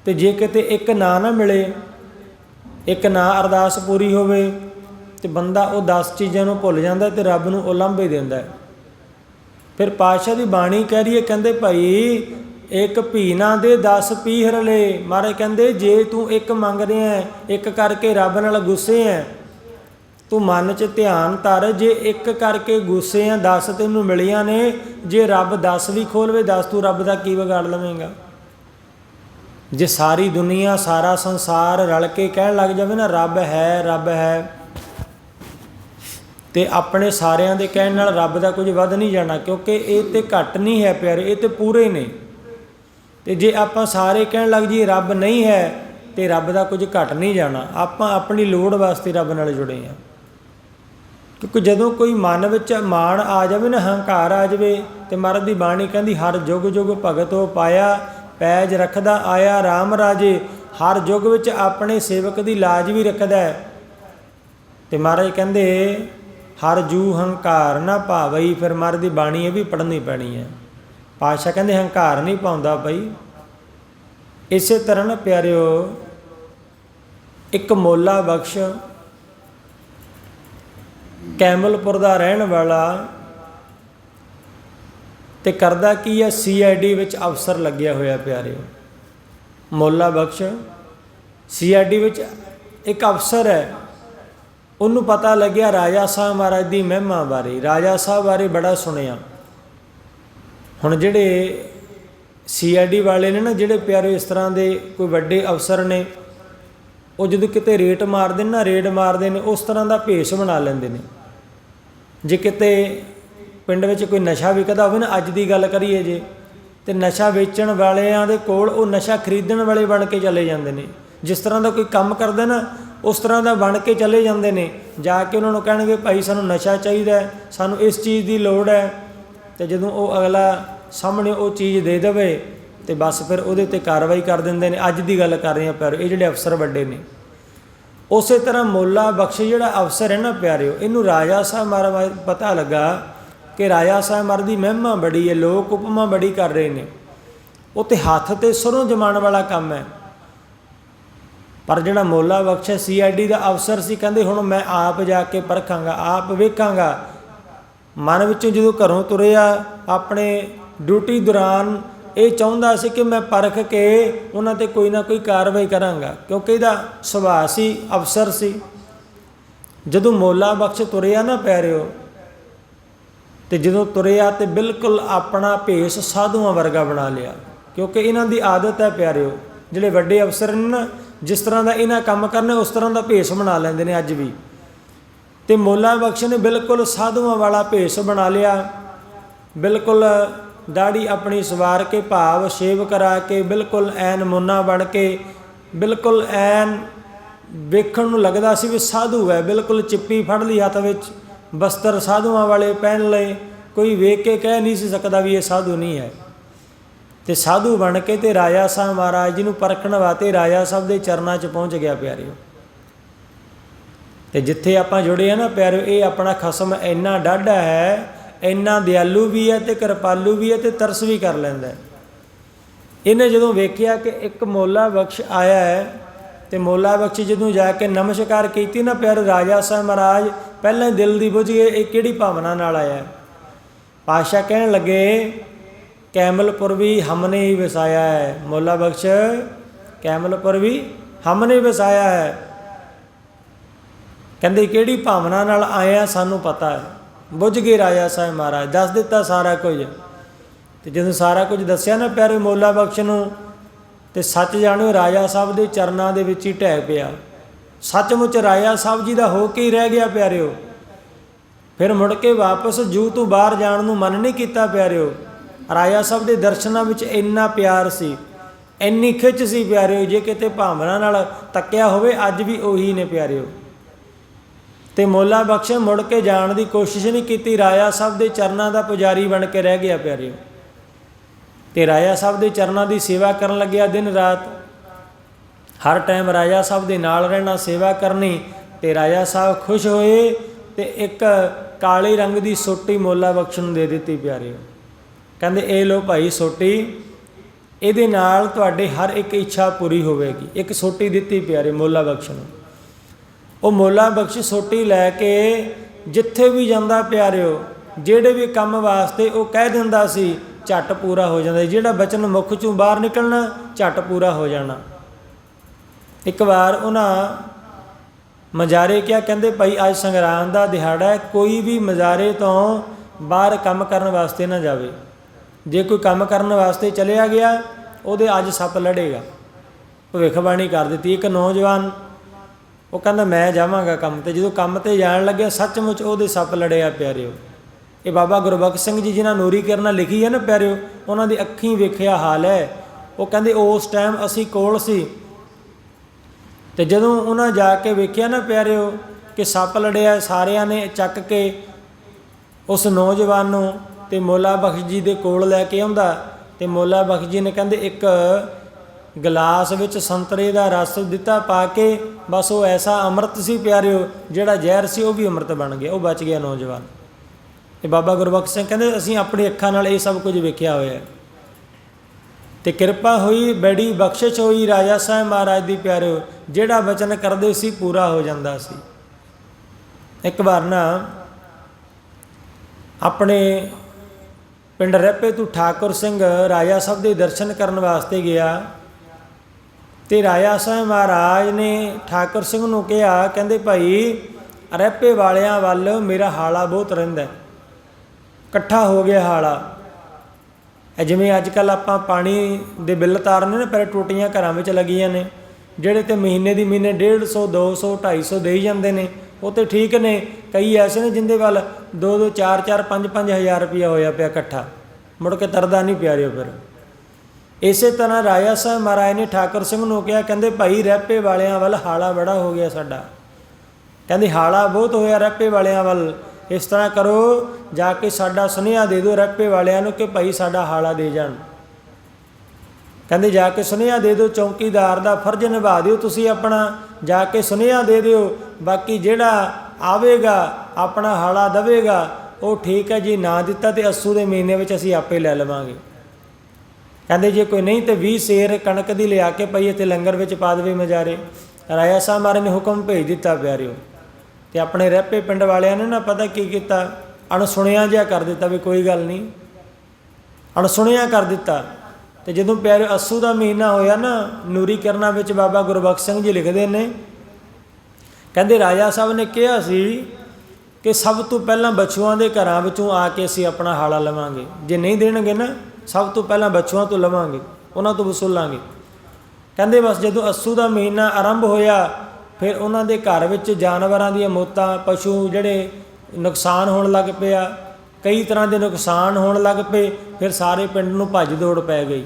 ਤੇ ਜੇ ਕਿਤੇ ਇੱਕ ਨਾ ਨਾ ਮਿਲੇ, ਇੱਕ ਨਾ ਅਰਦਾਸ ਪੂਰੀ ਹੋਵੇ, ਤੇ ਬੰਦਾ ਉਹ 10 ਚੀਜ਼ਾਂ ਨੂੰ ਭੁੱਲ ਜਾਂਦਾ ਤੇ ਰੱਬ ਨੂੰ ਉਲੰਭੇ ਦਿੰਦਾ। ਫਿਰ ਪਾਤਸ਼ਾਹ ਦੀ ਬਾਣੀ ਕਹਿ ਰਹੀ ਹੈ, ਕਹਿੰਦੇ ਭਾਈ ਇੱਕ ਭੀਨਾ ਦੇ 10 ਪੀਹਰ ਲੈ। ਮਹਾਰਾਜ ਕਹਿੰਦੇ, ਜੇ ਤੂੰ ਇੱਕ ਮੰਗ ਰਿਹਾ ਹੈ ਇੱਕ ਕਰਕੇ ਰੱਬ ਨਾਲ ਗੁੱਸੇ ਹੈ ਤੂੰ ਮਨ 'ਚ ਧਿਆਨ ਧਰ। ਜੇ ਇੱਕ ਕਰਕੇ ਗੁੱਸੇ ਆ 10 ਤੈਨੂੰ ਮਿਲੀਆਂ ਨੇ, ਜੇ ਰੱਬ 10 ਵੀ ਖੋਲਵੇ 10 ਤੂੰ ਰੱਬ ਦਾ ਕੀ ਵਿਗਾੜ ਲਵੇਂਗਾ? ਜੇ ਸਾਰੀ ਦੁਨੀਆ, ਸਾਰਾ ਸੰਸਾਰ ਰਲ ਕੇ ਕਹਿਣ ਲੱਗ ਜਾਵੇ ਨਾ, ਰੱਬ ਹੈ ਰੱਬ ਹੈ, ਤੇ ਆਪਣੇ ਸਾਰਿਆਂ ਦੇ ਕਹਿਣ ਨਾਲ ਰੱਬ ਦਾ ਕੁਝ ਵੱਧ ਨਹੀਂ ਜਾਣਾ, ਕਿਉਂਕਿ ਇਹ ਤੇ ਘੱਟ ਨਹੀਂ ਹੈ ਪਿਆਰੇ, ਇਹ ਤੇ ਪੂਰੇ ਨੇ। ਤੇ ਜੇ ਆਪਾਂ ਸਾਰੇ ਕਹਿਣ ਲੱਗ ਜੀ ਰੱਬ ਨਹੀਂ ਹੈ, ਤੇ ਰੱਬ ਦਾ ਕੁਝ ਘਟ ਨਹੀਂ ਜਾਣਾ। ਆਪਾਂ ਆਪਣੀ ਲੋੜ ਵਾਸਤੇ ਰੱਬ ਨਾਲ ਜੁੜੇ ਆ ਕਿਉਂਕਿ ਜਦੋਂ ਕੋਈ ਮਨ ਵਿੱਚ ਮਾਣ ਆ ਜਾਵੇ ਨਾ, ਹੰਕਾਰ ਆ ਜਾਵੇ ਤੇ ਮਹਾਰਾਜ ਦੀ ਬਾਣੀ ਕਹਿੰਦੀ, ਹਰ ਜੁਗ ਜੁਗ ਭਗਤੋ ਪਾਇਆ, ਪੈਜ ਰੱਖਦਾ ਆਇਆ RAM ਰਾਜੇ, ਹਰ ਯੁੱਗ ਵਿੱਚ ਆਪਣੇ ਸੇਵਕ ਦੀ ਲਾਜ ਵੀ ਰੱਖਦਾ ਹੈ। ਤੇ ਮਹਾਰਾਜ ਕਹਿੰਦੇ, ਹਰ ਜੂ ਹੰਕਾਰ ਨਾ ਭਾਵਈ, ਫਿਰ ਮਹਾਰਾਜ ਦੀ ਬਾਣੀ ਇਹ ਵੀ ਪੜ੍ਹਨੀ ਪੈਣੀ ਹੈ। ਪਾਤਸ਼ਾਹ ਕਹਿੰਦੇ ਹੰਕਾਰ ਨਹੀਂ ਪਾਉਂਦਾ ਬਈ। ਇਸੇ ਤਰ੍ਹਾਂ ਨਾ ਪਿਆਰਿਓ, ਇੱਕ ਮੋਲਾ ਬਖਸ਼, ਕੈਮਲਪੁਰ ਦਾ ਰਹਿਣ ਵਾਲਾ ਤੇ ਕਰਦਾ ਕੀ ਹੈ ਸੀਆਈਡੀ ਵਿੱਚ ਅਫਸਰ ਲੱਗਿਆ ਹੋਇਆ ਪਿਆਰਿਓ। ਮੋਲਾ ਬਖਸ਼ ਸੀਆਈਡੀ ਵਿੱਚ ਇੱਕ ਅਫਸਰ ਹੈ। ਉਹਨੂੰ ਪਤਾ ਲੱਗਿਆ ਰਾਜਾ ਸਾਹਿਬ ਮਹਾਰਾਜ ਦੀ ਮਹਿਮਾ ਬਾਰੇ। ਰਾਜਾ ਸਾਹਿਬ ਬਾਰੇ ਬੜਾ ਸੁਣਿਆ। ਹੁਣ ਜਿਹੜੇ ਸੀਆਈਡੀ ਵਾਲੇ ਨੇ ਨਾ, ਜਿਹੜੇ ਪਿਆਰੇ ਇਸ ਤਰ੍ਹਾਂ ਦੇ ਕੋਈ ਵੱਡੇ ਅਫਸਰ ਨੇ, ਉਹ ਜਦੋਂ ਕਿਤੇ ਰੇਟ ਮਾਰਦੇ ਨੇ ਨਾ, ਰੇਡ ਮਾਰਦੇ ਨੇ, ਉਸ ਤਰ੍ਹਾਂ ਦਾ ਭੇਸ ਬਣਾ ਲੈਂਦੇ ਨੇ। ਜੇ ਕਿਤੇ ਪਿੰਡ ਵਿੱਚ ਕੋਈ ਨਸ਼ਾ ਵਿਕਦਾ ਹੋਵੇ ਨਾ, ਅੱਜ ਦੀ ਗੱਲ ਕਰੀਏ ਜੇ, ਤੇ ਨਸ਼ਾ ਵੇਚਣ ਵਾਲਿਆਂ ਦੇ ਕੋਲ ਉਹ ਨਸ਼ਾ ਖਰੀਦਣ ਵਾਲੇ ਬਣ ਕੇ ਚਲੇ ਜਾਂਦੇ ਨੇ। ਜਿਸ ਤਰ੍ਹਾਂ ਦਾ ਕੋਈ ਕੰਮ ਕਰਦਾ ਨਾ, ਉਸ ਤਰ੍ਹਾਂ ਦਾ ਬਣ ਕੇ ਚਲੇ ਜਾਂਦੇ ਨੇ। ਜਾ ਕੇ ਉਹਨਾਂ ਨੂੰ ਕਹਿਣਗੇ, ਭਾਈ, ਸਾਨੂੰ ਨਸ਼ਾ ਚਾਹੀਦਾ ਸਾਨੂੰ ਇਸ ਚੀਜ਼ ਦੀ ਲੋੜ ਹੈ ਤੇ ਜਦੋਂ ਉਹ ਅਗਲਾ ਸਾਹਮਣੇ ਉਹ ਚੀਜ਼ ਦੇ ਦੇਵੇ ਤੇ ਬਸ ਫਿਰ ਉਹਦੇ ਤੇ ਕਾਰਵਾਈ ਕਰ ਦਿੰਦੇ ਨੇ। ਅੱਜ ਦੀ ਗੱਲ ਕਰ ਰਹੇ ਆ ਪਿਆਰੋ, ਇਹ ਜਿਹੜੇ ਅਫਸਰ ਵੱਡੇ ਨੇ। ਉਸੇ ਤਰ੍ਹਾਂ ਮੋਲਾ ਬਖਸ਼ ਜਿਹੜਾ ਅਫਸਰ ਹੈ ਨਾ ਪਿਆਰਿਓ, ਇਹਨੂੰ ਰਾਜਾ ਸਾਹਿਬ ਮਹਾਰਾਜ ਪਤਾ ਲੱਗਾ ਕਿ ਰਾਜਾ ਸਾਹਿਬ ਮਹਾਰਾਜ ਦੀ ਮਹਿਮਾ ਬੜੀ ਹੈ, ਲੋਕ ਉਪਮਾ ਬੜੀ ਕਰ ਰਹੇ ਨੇ। ਉਹ ਤੇ ਹੱਥ ਤੇ ਸਰੋਂ ਜਮਾਉਣ ਵਾਲਾ ਕੰਮ ਹੈ। ਪਰ ਜਿਹੜਾ ਮੋਲਾ ਬਖਸ਼ ਸੀਆਈਡੀ ਦਾ ਅਫਸਰ ਸੀ, ਕਹਿੰਦੇ ਹੁਣ ਮੈਂ ਆਪ ਜਾ ਕੇ ਪਰਖਾਂਗਾ, ਆਪ ਵੇਖਾਂਗਾ। ਮਨ ਵਿੱਚੋਂ ਜਦੋਂ ਘਰੋਂ ਤੁਰਿਆ, ਆਪਣੇ ਡਿਊਟੀ ਦੌਰਾਨ ਇਹ ਚਾਹੁੰਦਾ ਸੀ ਕਿ ਮੈਂ ਪਰਖ ਕੇ ਉਹਨਾਂ ਤੇ ਕੋਈ ਨਾ ਕੋਈ ਕਾਰਵਾਈ ਕਰਾਂਗਾ, ਕਿਉਂਕਿ ਇਹਦਾ ਸੁਭਾਅ ਸੀ, ਅਫਸਰ ਸੀ। ਜਦੋਂ ਮੋਲਾ ਬਖਸ਼ ਤੁਰਿਆ ਨਾ ਪਿਆਰਿਓ, ਤੇ ਜਦੋਂ ਤੁਰਿਆ ਤੇ ਬਿਲਕੁਲ ਆਪਣਾ ਭੇਸ ਸਾਧੂਆਂ ਵਰਗਾ ਬਣਾ ਲਿਆ, ਕਿਉਂਕਿ ਇਹਨਾਂ ਦੀ ਆਦਤ ਹੈ ਪਿਆਰਿਓ, ਜਿਹੜੇ ਵੱਡੇ ਅਫਸਰ ਨੇ ਨਾ, ਜਿਸ ਤਰ੍ਹਾਂ ਦਾ ਇਹਨਾਂ ਕੰਮ ਕਰਨੇ, ਉਸ ਤਰ੍ਹਾਂ ਦਾ ਭੇਸ ਬਣਾ ਲੈਂਦੇ ਨੇ ਅੱਜ ਵੀ। ਤੇ ਮੋਲਾ ਬਖਸ਼ ਨੇ ਬਿਲਕੁਲ ਸਾਧੂਆਂ ਵਾਲਾ ਭੇਸ ਬਣਾ ਲਿਆ। ਬਿਲਕੁਲ ਦਾੜੀ ਆਪਣੀ ਸਵਾਰ ਕੇ ਭਾਵ ਸ਼ੇਵ ਕਰਾ ਕੇ ਬਿਲਕੁਲ ਐਨ ਮੁੰਨਾ ਬਣ ਕੇ, ਬਿਲਕੁਲ ਐਨ ਵੇਖਣ ਨੂੰ ਲੱਗਦਾ ਸੀ ਵੀ ਸਾਧੂ ਹੈ। ਬਿਲਕੁਲ ਚਿੱਪੀ ਫੜ ਲਈ ਹੱਥ ਵਿੱਚ, ਬਸਤਰ ਸਾਧੂਆਂ ਵਾਲੇ ਪਹਿਨ ਲਏ। ਕੋਈ ਵੇਖ ਕੇ ਕਹਿ ਨਹੀਂ ਸੀ ਸਕਦਾ ਵੀ ਇਹ ਸਾਧੂ ਨਹੀਂ ਹੈ। ਤੇ ਸਾਧੂ ਬਣ ਕੇ ਤੇ ਰਾਜਾ ਸਾਹਿਬ ਮਹਾਰਾਜ ਜੀ ਨੂੰ ਪਰਖਣ ਵਾਸਤੇ ਰਾਜਾ ਸਾਹਿਬ ਦੇ ਚਰਨਾਂ 'ਚ ਪਹੁੰਚ ਗਿਆ ਪਿਆਰਿਓ। ਤੇ ਜਿੱਥੇ ਆਪਾਂ ਜੁੜੇ ਆ ਨਾ ਪਿਆਰਿਓ, ਇਹ ਆਪਣਾ ਖਸਮ ਇੰਨਾ ਡਾਢਾ ਹੈ, ਇੰਨਾ ਦਿਆਲੂ ਵੀ ਹੈ ਤੇ ਕਿਰਪਾਲੂ ਵੀ ਹੈ ਤੇ ਤਰਸ ਵੀ ਕਰ ਲੈਂਦਾ ਹੈ। ਇਹਨੇ ਜਦੋਂ ਵੇਖਿਆ ਕਿ ਇੱਕ ਮੋਲਾ ਬਖਸ਼ ਆਇਆ ਹੈ, ਤੇ ਮੋਲਾ ਬਖਸ਼ ਜਦੋਂ ਜਾ ਕੇ ਨਮਸਕਾਰ ਕੀਤੀ ਨਾ ਪਿਆਰ ਰਾਜਾ ਸਾਹਿਬ ਮਹਾਰਾਜ, ਪਹਿਲਾਂ ਹੀ ਦਿਲ ਦੀ ਬੁੱਝ ਗਏ, ਇਹ ਕਿਹੜੀ ਭਾਵਨਾ ਨਾਲ ਆਇਆ ਹੈ? ਪਾਸ਼ਾ ਕਹਿਣ ਲੱਗੇ, ਕੈਮਲਪੁਰ ਵੀ ਹਮਨੇ ਹੀ ਵਸਾਇਆ ਹੈ, ਮੋਲਾ ਬਖਸ਼ ਕੈਮਲਪੁਰ ਵੀ ਹਮਨੇ ਵਸਾਇਆ ਹੈ। ਕਹਿੰਦੇ, ਕਿਹੜੀ ਭਾਵਨਾ ਨਾਲ ਆਇਆ, ਸਾਨੂੰ ਪਤਾ ਹੈ। ਬੁੱਝ ਗਏ ਰਾਜਾ ਸਾਹਿਬ ਮਹਾਰਾਜ, ਦੱਸ ਦਿੱਤਾ ਸਾਰਾ ਕੁਝ। ਤੇ ਜਦੋਂ ਸਾਰਾ ਕੁਝ ਦੱਸਿਆ ਨਾ ਪਿਆਰੇ ਮੋਲਾ ਬਖਸ਼ ਨੂੰ, ਤੇ ਸੱਚ ਜਾਣਿਓ ਰਾਜਾ ਸਾਹਿਬ ਦੇ ਚਰਨਾਂ ਦੇ ਵਿੱਚ ਹੀ ਢਹਿ ਪਿਆ। ਸੱਚਮੁੱਚ ਰਾਜਾ ਸਾਹਿਬ ਜੀ ਦਾ ਹੋ ਕੇ ਹੀ ਰਹਿ ਗਿਆ ਪਿਆਰਿਓ। ਫਿਰ ਮੁੜ ਕੇ ਵਾਪਸ ਜੂ ਤੋਂ ਬਾਹਰ ਜਾਣ ਨੂੰ ਮਨ ਨਹੀਂ ਕੀਤਾ ਪਿਆਰਿਓ। ਰਾਜਾ ਸਾਹਿਬ ਦੇ ਦਰਸ਼ਨਾਂ ਵਿੱਚ ਇੰਨਾ ਪਿਆਰ ਸੀ, ਇੰਨੀ ਖਿੱਚ ਸੀ ਪਿਆਰਿਓ, ਜੇ ਕਿਤੇ ਭਾਵਨਾ ਨਾਲ ਤੱਕਿਆ ਹੋਵੇ, ਅੱਜ ਵੀ ਉਹੀ ਨੇ ਪਿਆਰਿਓ। ਤੇ ਮੋਲਾ ਬਖਸ਼ ਮੁੜ ਕੇ ਜਾਣ ਦੀ ਕੋਸ਼ਿਸ਼ ਨਹੀਂ ਕੀਤੀ ਰਾਜਾ ਸਾਹਿਬ ਦੇ ਚਰਨਾਂ ਦਾ ਪੁਜਾਰੀ ਬਣ ਕੇ ਰਹਿ ਗਿਆ ਪਿਆਰਿਓ। ਤੇ ਰਾਜਾ ਸਾਹਿਬ ਦੇ ਚਰਨਾਂ ਦੀ ਸੇਵਾ ਕਰਨ ਲੱਗਿਆ ਦਿਨ ਰਾਤ। ਹਰ ਟਾਈਮ ਰਾਜਾ ਸਾਹਿਬ ਦੇ ਨਾਲ ਰਹਿਣਾ ਸੇਵਾ ਕਰਨੀ, ਤੇ ਰਾਜਾ ਸਾਹਿਬ ਖੁਸ਼ ਹੋਏ ਤੇ ਇੱਕ ਕਾਲੇ ਰੰਗ ਦੀ ਸੋਟੀ ਮੋਲਾ ਬਖਸ਼ ਨੂੰ ਦੇ ਦਿੱਤੀ ਪਿਆਰਿਓ। ਕਹਿੰਦੇ, ਇਹ ਲੋ ਭਾਈ ਸੋਟੀ, ਇਹਦੇ ਨਾਲ ਤੁਹਾਡੇ ਹਰ ਇੱਕ ਇੱਛਾ ਪੂਰੀ ਹੋਵੇਗੀ। ਇੱਕ ਸੋਟੀ ਦਿੱਤੀ ਪਿਆਰੇ ਮੋਲਾ ਬਖਸ਼ ਨੂੰ। ਉਹ ਮੋਲਾ ਬਖਸ਼ ਸੋਟੀ ਲੈ ਕੇ ਜਿੱਥੇ ਵੀ ਜਾਂਦਾ ਪਿਆਰਿਓ, ਜਿਹੜੇ ਵੀ ਕੰਮ ਵਾਸਤੇ ਉਹ ਕਹਿ ਦਿੰਦਾ ਸੀ, ਝੱਟ ਪੂਰਾ ਹੋ ਜਾਂਦਾ। ਜਿਹੜਾ ਬਚਨ ਮੁਖ ਚੋਂ ਬਾਹਰ ਨਿਕਲਣਾ, ਝੱਟ ਪੂਰਾ ਹੋ ਜਾਣਾ। ਇੱਕ ਵਾਰ ਉਹਨਾਂ ਮਜਾਰੇ ਕਿਹਾ, ਕਹਿੰਦੇ ਭਾਈ, ਅੱਜ ਸੰਗਰਾਮ ਦਾ ਦਿਹਾੜਾ ਹੈ, ਕੋਈ ਵੀ ਮਜਾਰੇ ਤੋਂ ਬਾਹਰ ਕੰਮ ਕਰਨ ਵਾਸਤੇ ਨਾ ਜਾਵੇ। ਜੇ ਕੋਈ ਕੰਮ ਕਰਨ ਵਾਸਤੇ ਚਲਿਆ ਗਿਆ, ਉਹਦੇ ਅੱਜ ਸੱਪ ਲੜੇਗਾ। ਭਵਿੱਖਬਾਣੀ ਕਰ ਦਿੱਤੀ। ਇੱਕ ਨੌਜਵਾਨ ਉਹ ਕਹਿੰਦਾ, ਮੈਂ ਜਾਵਾਂਗਾ ਕੰਮ ਤੇ। ਜਦੋਂ ਕੰਮ ਤੇ ਜਾਣ ਲੱਗਿਆ, ਸੱਚਮੁੱਚ ਉਹਦੇ ਸੱਪ ਲੜਿਆ ਪਿਆਰਿਓ। ਇਹ ਬਾਬਾ ਗੁਰਬਖਸ਼ ਸਿੰਘ ਜੀ ਜਿਨ੍ਹਾਂ ਨੂਰੀ ਕਰਨਾ ਲਿਖੀ ਹੈ ਨਾ ਪਿਆਰਿਓ, ਉਹਨਾਂ ਦੀ ਅੱਖੀਂ ਵੇਖਿਆ ਹਾਲ ਹੈ। ਉਹ ਕਹਿੰਦੇ, ਉਸ ਟਾਈਮ ਅਸੀਂ ਕੋਲ ਸੀ। ਤੇ ਜਦੋਂ ਉਹਨਾਂ ਜਾ ਕੇ ਵੇਖਿਆ ਨਾ ਪਿਆਰਿਓ ਕਿ ਸੱਪ ਲੜਿਆ, ਸਾਰਿਆਂ ਨੇ ਚੱਕ ਕੇ ਉਸ ਨੌਜਵਾਨ ਨੂੰ ਤੇ ਮੋਲਾ ਬਖਸ਼ ਜੀ ਦੇ ਕੋਲ ਲੈ ਕੇ ਆਉਂਦਾ। ਤੇ ਮੋਲਾ ਬਖਸ਼ ਜੀ ਨੇ ਕਹਿੰਦੇ, ਇੱਕ ਗਲਾਸ ਵਿੱਚ ਸੰਤਰੇ ਦਾ ਰਸ ਦਿੱਤਾ ਪਾ ਕੇ, ਬਸ ਉਹ ਐਸਾ ਅੰਮ੍ਰਿਤ ਸੀ ਪਿਆਰਿਓ, ਜਿਹੜਾ ਜ਼ਹਿਰ ਸੀ, ਉਹ ਵੀ ਅੰਮ੍ਰਿਤ ਬਣ ਗਿਆ, ਉਹ ਬਚ ਗਿਆ ਨੌਜਵਾਨ। ਤੇ ਬਾਬਾ ਗੁਰਬਖਸ਼ ਸਿੰਘ ਕਹਿੰਦੇ, ਅਸੀਂ ਆਪਣੀ ਅੱਖਾਂ ਨਾਲ ਇਹ ਸਭ ਕੁਝ ਵੇਖਿਆ ਹੋਇਆ ਹੈ। ਤੇ ਕਿਰਪਾ ਹੋਈ, ਬੜੀ ਬਖਸ਼ਿਸ਼ ਹੋਈ ਰਾਜਾ ਸਾਹਿਬ ਮਹਾਰਾਜ ਦੀ, ਪਿਆਰਿਓ, ਜਿਹੜਾ ਬਚਨ ਕਰਦੇ ਸੀ, ਪੂਰਾ ਹੋ ਜਾਂਦਾ ਸੀ। ਇੱਕ ਵਾਰ ਨਾ, ਆਪਣੇ ਪਿੰਡ ਰਹਿਪੇ ਤੋਂ ਠਾਕੁਰ ਸਿੰਘ ਰਾਜਾ ਸਾਹਿਬ ਦੇ ਦਰਸ਼ਨ ਕਰਨ ਵਾਸਤੇ ਗਿਆ। ਤੇ ਰਾਜਾ ਸਾਹਿਬ ਮਹਾਰਾਜ ਨੇ ਠਾਕੁਰ ਸਿੰਘ ਨੂੰ ਕਿਹਾ, ਕਹਿੰਦੇ ਭਾਈ ਰੈਪੇ ਵਾਲਿਆਂ ਵੱਲ ਮੇਰਾ ਹਾਲਾ ਬਹੁਤ ਰਹਿੰਦਾ ਇਕੱਠਾ ਹੋ ਗਿਆ ਹਾਲਾ। ਇਹ ਜਿਵੇਂ ਅੱਜ ਕੱਲ ਆਪਾਂ ਪਾਣੀ ਦੇ ਬਿੱਲ ਤਾਰਨੇ ਨਾ, ਪਰ ਟੂਟੀਆਂ ਘਰਾਂ ਵਿੱਚ ਲੱਗੀਆਂ ਨੇ, ਜਿਹੜੇ ਤੇ ਮਹੀਨੇ ਦੀ ਮਹੀਨੇ 150 200 250 ਦੇਈ ਜਾਂਦੇ ਨੇ, ਉਹ ਤੇ ਠੀਕ ਨੇ, ਕਈ ਐਸੇ ਨੇ ਜਿੰਦੇ ਵੱਲ 2 2 4 4 5 5 ਹਜ਼ਾਰ ਰੁਪਇਆ ਹੋਇਆ ਪਿਆ ਇਕੱਠਾ। ਮੁੜ ਕੇ ਤਰਦਾ ਨਹੀਂ ਪਿਆਰਿਓ ਫਿਰ। ਇਸੇ ਤਰ੍ਹਾਂ ਰਾਜਾ ਸਾਹਿਬ ਮਹਾਰਾਜ ਨੇ ਠਾਕੁਰ ਸਿੰਘ ਨੂੰ ਕਿਹਾ, ਕਹਿੰਦੇ ਭਾਈ ਰਹਿਪੇ ਵਾਲਿਆਂ ਵੱਲ ਹਾਲਾ ਬੜਾ ਹੋ ਗਿਆ ਸਾਡਾ। ਕਹਿੰਦੇ ਹਾਲਾ ਬਹੁਤ ਹੋਇਆ ਰਹਿਪੇ ਵਾਲਿਆਂ ਵੱਲ। ਇਸ ਤਰ੍ਹਾਂ ਕਰੋ, ਜਾ ਕੇ ਸਾਡਾ ਸੁਨੇਹਾ ਦੇ ਦਿਓ ਰਹਿਪੇ ਵਾਲਿਆਂ ਨੂੰ ਕਿ ਭਾਈ ਸਾਡਾ ਹਾਲਾ ਦੇ ਜਾਣ। ਕਹਿੰਦੇ ਜਾ ਕੇ ਸੁਨੇਹਾ ਦੇ ਦਿਓ, ਚੌਕੀਦਾਰ ਦਾ ਫਰਜ਼ ਨਿਭਾ ਦਿਓ ਤੁਸੀਂ ਆਪਣਾ। ਜਾ ਕੇ ਸੁਨੇਹਾ ਦੇ ਦਿਓ, ਬਾਕੀ ਜਿਹੜਾ ਆਵੇਗਾ, ਆਪਣਾ ਹਾਲਾ ਦਵੇਗਾ, ਉਹ ਠੀਕ ਹੈ ਜੀ, ਨਾ ਦਿੱਤਾ ਤੇ ਅਸੂ ਦੇ ਮਹੀਨੇ ਵਿੱਚ ਅਸੀਂ ਆਪੇ ਲੈ ਲਵਾਂਗੇ। ਕਹਿੰਦੇ ਜੇ ਕੋਈ ਨਹੀਂ ਤੇ 20 ਸੇਰ ਕਣਕ ਦੀ ਲਿਆ ਕੇ ਪਈ ਇੱਥੇ ਲੰਗਰ ਵਿੱਚ ਪਾ ਦੇਵੇ ਮਜਾਰੇ। ਰਾਇਆ ਸਾਹਿਬ ਮਾਰੇ ਨੇ ਹੁਕਮ ਭੇਜ ਦਿੱਤਾ ਪਿਆਰਿਓ। ਤੇ ਆਪਣੇ ਰਹਿਪੇ ਪਿੰਡ ਵਾਲਿਆਂ ਨੇ ਨਾ ਪਤਾ ਕੀ ਕੀਤਾ? ਅਣਸੁਣਿਆ ਜਿਹਾ ਕਰ ਦਿੱਤਾ ਵੀ ਕੋਈ ਗੱਲ ਨਹੀਂ। ਅਣਸੁਣਿਆ ਕਰ ਦਿੱਤਾ। ਤੇ ਜਦੋਂ ਪਿਆਰੇ ਅਸੂ ਦਾ ਮਹੀਨਾ ਹੋਇਆ ਨਾ, ਨੂਰੀ ਕਰਨਾ ਵਿੱਚ ਬਾਬਾ ਗੁਰਬਖਸ਼ ਸਿੰਘ ਜੀ ਲਿਖਦੇ ਨੇ। ਕਹਿੰਦੇ ਰਾਜਾ ਸਾਹਿਬ ਨੇ ਕਿਹਾ ਸੀ ਕਿ ਸਭ ਤੋਂ ਪਹਿਲਾਂ ਬਛੂਆਂ ਦੇ ਘਰਾਂ ਵਿੱਚੋਂ ਆ ਕੇ ਅਸੀਂ ਆਪਣਾ ਹਾਲਾ ਲਵਾਂਗੇ। ਜੇ ਨਹੀਂ ਦੇਣਗੇ ਨਾ ਸਭ ਤੋਂ ਪਹਿਲਾਂ ਬਛੂਆਂ ਤੋਂ ਲਵਾਂਗੇ, ਉਹਨਾਂ ਤੋਂ ਵਸੂਲਾਂਗੇ। ਕਹਿੰਦੇ ਬਸ ਜਦੋਂ ਅਸੂ ਦਾ ਮਹੀਨਾ ਆਰੰਭ ਹੋਇਆ, ਫਿਰ ਉਹਨਾਂ ਦੇ ਘਰ ਵਿੱਚ ਜਾਨਵਰਾਂ ਦੀਆਂ ਮੌਤਾਂ, ਪਸ਼ੂ ਜਿਹੜੇ ਨੁਕਸਾਨ ਹੋਣ ਲੱਗ ਪਿਆ, ਕਈ ਤਰ੍ਹਾਂ ਦੇ ਨੁਕਸਾਨ ਹੋਣ ਲੱਗ ਪਏ, ਫਿਰ ਸਾਰੇ ਪਿੰਡ ਨੂੰ ਭੱਜ ਦੌੜ ਪੈ ਗਈ।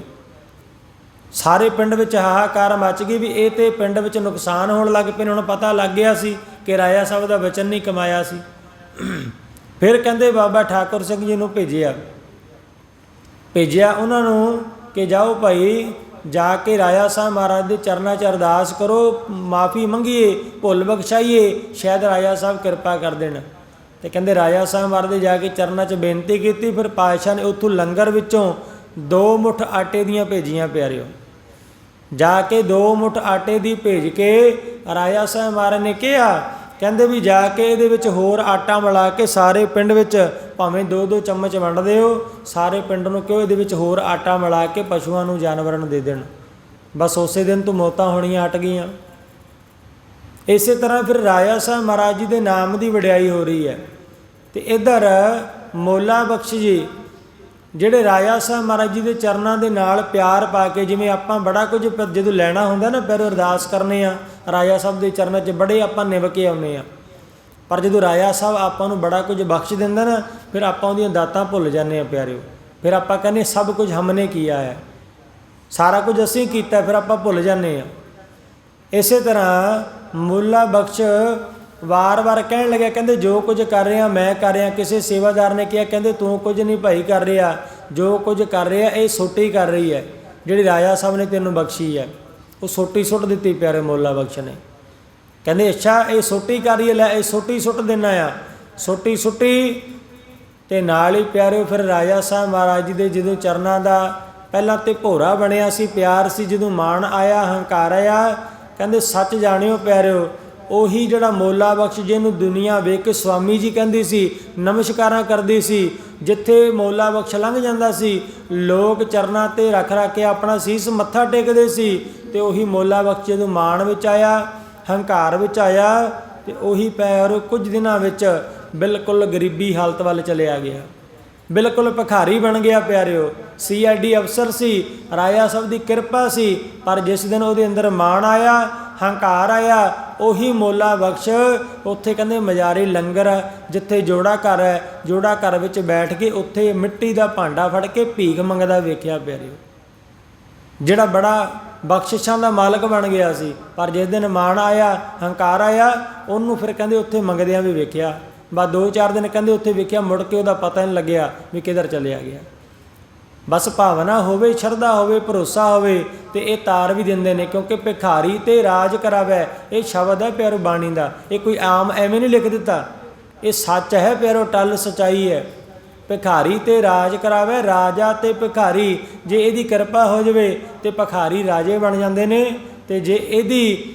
ਸਾਰੇ ਪਿੰਡ ਵਿੱਚ ਹਾਹਾਕਾਰ ਮਚ ਗਈ ਵੀ ਇਹ ਤੇ ਪਿੰਡ ਵਿੱਚ ਨੁਕਸਾਨ ਹੋਣ ਲੱਗ ਪਏ ਨੇ, ਹੁਣ ਪਤਾ ਲੱਗ ਗਿਆ ਸੀ ਕਿ ਰਾਇਆ ਸਾਹਿਬ ਦਾ ਵਚਨ ਨਹੀਂ ਕਮਾਇਆ ਸੀ। ਫਿਰ ਕਹਿੰਦੇ ਬਾਬਾ ਠਾਕੁਰ ਸਿੰਘ ਜੀ ਨੂੰ ਭੇਜਿਆ। ਭੇਜਿਆ ਉਹਨਾਂ ਨੂੰ ਕਿ ਜਾਓ ਭਾਈ, ਜਾ ਕੇ ਰਾਜਾ ਸਾਹਿਬ ਮਹਾਰਾਜ ਦੇ ਚਰਨਾਂ 'ਚ ਅਰਦਾਸ ਕਰੋ, ਮਾਫੀ ਮੰਗੀਏ, ਭੁੱਲ ਬਖਸ਼ਾਈਏ, ਸ਼ਾਇਦ ਰਾਜਾ ਸਾਹਿਬ ਕਿਰਪਾ ਕਰ ਦੇਣ। ਤੇ ਕਹਿੰਦੇ ਰਾਜਾ ਸਾਹਿਬ ਮਹਾਰਾਜ ਦੇ ਜਾ ਕੇ ਚਰਨਾਂ 'ਚ ਬੇਨਤੀ ਕੀਤੀ, ਫਿਰ ਪਾਤਸ਼ਾਹ ਨੇ ਉੱਥੋਂ ਲੰਗਰ ਵਿੱਚੋਂ ਦੋ ਮੁੱਠ ਆਟੇ ਦੀਆਂ ਭੇਜੀਆਂ ਪਿਆਰਿਓ। ਜਾ ਕੇ ਦੋ ਮੁੱਠ ਆਟੇ ਦੀ ਭੇਜ ਕੇ ਰਾਜਾ ਸਾਹਿਬ ਮਹਾਰਾਜ ਨੇ ਕਿਹਾ ਕਹਿੰਦੇ ਵੀ ਜਾ ਕੇ ਇਹਦੇ ਵਿੱਚ ਹੋਰ ਆਟਾ ਮਿਲਾ ਕੇ ਸਾਰੇ ਪਿੰਡ ਵਿੱਚ ਭਾਵੇਂ ਦੋ ਦੋ ਚਮਚ ਵੰਡ ਦਿਓ, ਸਾਰੇ ਪਿੰਡ ਨੂੰ ਕਿਉਂ ਇਹਦੇ ਵਿੱਚ ਹੋਰ ਆਟਾ ਮਿਲਾ ਕੇ ਪਸ਼ੂਆਂ ਨੂੰ ਜਾਨਵਰਾਂ ਨੂੰ ਦੇ ਦੇਣ? ਬਸ ਉਸੇ ਦਿਨ ਤੋਂ ਮੌਤਾਂ ਹੋਣੀਆਂ ਹਟ ਗਈਆਂ। ਇਸੇ ਤਰ੍ਹਾਂ ਫਿਰ ਰਾਜਾ ਸਾਹਿਬ ਮਹਾਰਾਜ ਜੀ ਦੇ ਨਾਮ ਦੀ ਵਡਿਆਈ ਹੋ ਰਹੀ ਹੈ। ਤੇ ਇਧਰ ਮੋਲਾ ਬਖਸ਼ ਜੀ ਜਿਹੜੇ ਰਾਜਾ ਸਾਹਿਬ ਮਹਾਰਾਜ ਜੀ ਦੇ ਚਰਨਾਂ ਦੇ ਨਾਲ ਪਿਆਰ ਪਾ ਕੇ ਜਿਵੇਂ ਆਪਾਂ ਬੜਾ ਕੁਝ ਪ- ਜਦੋਂ ਲੈਣਾ ਹੁੰਦਾ ਨਾ, ਫਿਰ ਅਰਦਾਸ ਕਰਨੇ ਆ। ਰਾਜਾ ਸਾਹਿਬ ਦੇ ਚਰਨਾਂ 'ਚ ਬੜੇ ਆਪਾਂ ਨਿਭ ਕੇ ਆਉਨੇ ਆ। ਪਰ ਜਦੋਂ ਰਾਜਾ ਸਾਹਿਬ ਆਪਾਂ ਨੂੰ ਬੜਾ ਕੁਝ ਬਖਸ਼ ਦਿੰਦਾ ਨਾ, ਫਿਰ ਆਪਾਂ ਉਹਦੀਆਂ ਦਾਤਾਂ ਭੁੱਲ ਜਾਂਦੇ ਆ ਪਿਆਰਿਓ। ਫਿਰ ਆਪਾਂ ਕਹਿੰਦੇ ਸਭ ਕੁਝ ਹਮਨੇ ਕੀਆ ਹੈ। ਸਾਰਾ ਕੁਝ ਅਸੀਂ ਕੀਤਾ, ਫਿਰ ਆਪਾਂ ਭੁੱਲ ਜਾਂਦੇ ਆ। ਇਸੇ ਤਰ੍ਹਾਂ ਮੁੱਲਾ ਬਖਸ਼ ਵਾਰ-ਵਾਰ ਕਹਿਣ ਲੱਗਿਆ, ਕਹਿੰਦੇ, ਜੋ ਕੁਝ ਕਰ ਰਿਹਾ, ਮੈਂ ਕਰ ਰਿਹਾ। ਕਿਸੇ ਸੇਵਾਦਾਰ ਨੇ ਕਿਹਾ, ਕਹਿੰਦੇ, ਤੂੰ ਕੁਝ ਨਹੀਂ ਭਾਈ ਕਰ ਰਿਹਾ। ਜੋ ਕੁਝ ਕਰ ਰਿਹਾ, ਇਹ ਸੋਟੀ ਕਰ ਰਹੀ ਹੈ। ਜਿਹੜੀ ਰਾਜਾ ਸਾਹਿਬ ਨੇ ਤੈਨੂੰ ਬਖਸ਼ੀ ਹੈ, ਉਹ ਸੋਟੀ ਸੁੱਟ ਦਿੱਤੀ, ਪਿਆਰੇ ਮੁੱਲਾ ਬਖਸ਼ ਨੇ। ਕਹਿੰਦੇ, ਅੱਛਾ, ਇਹ ਸੋਟੀ ਕਰ ਰਹੀ ਹੈ, ਲੈ, ਇਹ ਸੋਟੀ ਸੁੱਟ ਦੇਣਾ ਆ। ਸੋਟੀ ਸੁੱਟੀ ਤੇ ਨਾਲ ਹੀ ਪਿਆਰਿਓ, ਫਿਰ ਰਾਜਾ ਸਾਹਿਬ ਮਹਾਰਾਜ ਜੀ ਦੇ ਜਦੋਂ ਚਰਨਾਂ ਦਾ ਪਹਿਲਾਂ ਤੇ ਭੋਰਾ ਬਣਿਆ ਸੀ, ਪਿਆਰ ਸੀ, ਜਦੋਂ ਮਾਣ ਆਇਆ, ਹੰਕਾਰ ਆਇਆ, ਕਹਿੰਦੇ, ਸੱਚ ਜਾਣਿਓ ਪਿਆਰਿਓ ਉਹੀ ਜਿਹੜਾ ਮੋਲਾ ਬਖਸ਼ ਜਿਹਨੂੰ ਦੁਨੀਆ ਵੇਖ ਕੇ ਸਵਾਮੀ ਜੀ ਕਹਿੰਦੀ ਸੀ, ਨਮਸਕਾਰਾਂ ਕਰਦੀ ਸੀ, ਜਿੱਥੇ ਮੋਲਾ ਬਖਸ਼ ਲੰਘ ਜਾਂਦਾ ਸੀ, ਲੋਕ ਚਰਨਾਂ ਤੇ ਰੱਖ ਰੱਖ ਕੇ ਆਪਣਾ ਸੀਸ ਮੱਥਾ ਟੇਕਦੇ ਸੀ ਤੇ ਉਹੀ ਮੋਲਾ ਬਖਸ਼ ਜਦੋਂ ਮਾਣ ਵਿੱਚ ਆਇਆ, ਹੰਕਾਰ ਵਿੱਚ ਆਇਆ ਤੇ ਉਹੀ ਪੈਰ ਕੁਝ ਦਿਨਾਂ ਵਿੱਚ ਬਿਲਕੁਲ ਗਰੀਬੀ ਹਾਲਤ ਵੱਲ ਚਲਿਆ ਗਿਆ। ਬਿਲਕੁਲ ਭਿਖਾਰੀ ਬਣ ਗਿਆ ਪਿਆਰਿਓ ਸੀਆਈਡੀ ਅਫਸਰ ਸੀ ਰਾਜਾ ਸਾਹਿਬ ਦੀ ਕਿਰਪਾ ਸੀ, ਪਰ ਜਿਸ ਦਿਨ ਉਹਦੇ ਅੰਦਰ ਮਾਣ ਆਇਆ ਹੰਕਾਰ ਆਇਆ, ਉਹੀ ਮੋਲਾ ਬਖਸ਼। ਉੱਥੇ ਕਹਿੰਦੇ ਮਜਾਰੀ ਲੰਗਰ, ਜਿੱਥੇ ਜੋੜਾ ਘਰ ਹੈ, ਜੋੜਾ ਘਰ ਵਿੱਚ ਬੈਠ ਕੇ ਉੱਥੇ ਮਿੱਟੀ ਦਾ ਭਾਂਡਾ ਫੜ ਕੇ ਭੀਖ ਮੰਗਦਾ ਵੇਖਿਆ ਪਿਆਰਿਓ। ਜਿਹੜਾ ਬੜਾ ਬਖਸ਼ਿਸ਼ਾਂ ਦਾ ਮਾਲਕ ਬਣ ਗਿਆ ਸੀ, ਪਰ ਜਿਸ ਦਿਨ ਮਾਣ ਆਇਆ, ਹੰਕਾਰ ਆਇਆ, ਉਹਨੂੰ ਫਿਰ ਕਹਿੰਦੇ ਉੱਥੇ ਮੰਗਦਿਆਂ ਵੀ ਵੇਖਿਆ। ਬਾ ਦੋ ਚਾਰ ਦਿਨ ਕਹਿੰਦੇ ਉੱਥੇ ਵੇਖਿਆ, ਮੁੜ ਕੇ ਉਹਦਾ ਪਤਾ ਨਹੀਂ ਲੱਗਿਆ ਵੀ ਕਿੱਧਰ ਚਲਿਆ ਗਿਆ। ਬਸ ਭਾਵਨਾ ਹੋਵੇ, ਸ਼ਰਧਾ ਹੋਵੇ, ਭਰੋਸਾ ਹੋਵੇ, ਤੇ ਇਹ ਤਾਰ ਵੀ ਦਿੰਦੇ ਨੇ, ਕਿਉਂਕਿ ਭਿਖਾਰੀ ਤੇ ਰਾਜ ਕਰਾਵੇ, ਇਹ ਸ਼ਬਦ ਹੈ ਪਿਆਰੋ ਬਾਣੀ ਦਾ, ਇਹ ਕੋਈ ਆਮ ਐਵੇਂ ਨਹੀਂ ਲਿਖ ਦਿੱਤਾ। ਇਹ ਸੱਚ ਹੈ ਪਿਆਰੋ, ਟੱਲ ਸਚਾਈ ਹੈ। ਭਿਖਾਰੀ ਤੇ ਰਾਜ ਕਰਾਵੇ, ਰਾਜਾ ਤੇ ਭਿਖਾਰੀ, ਜੇ ਇਹਦੀ ਕਿਰਪਾ ਹੋ ਜਾਵੇ, ਤੇ ਭਿਖਾਰੀ ਰਾਜੇ ਬਣ ਜਾਂਦੇ ਨੇ, ਤੇ ਜੇ ਇਹਦੀ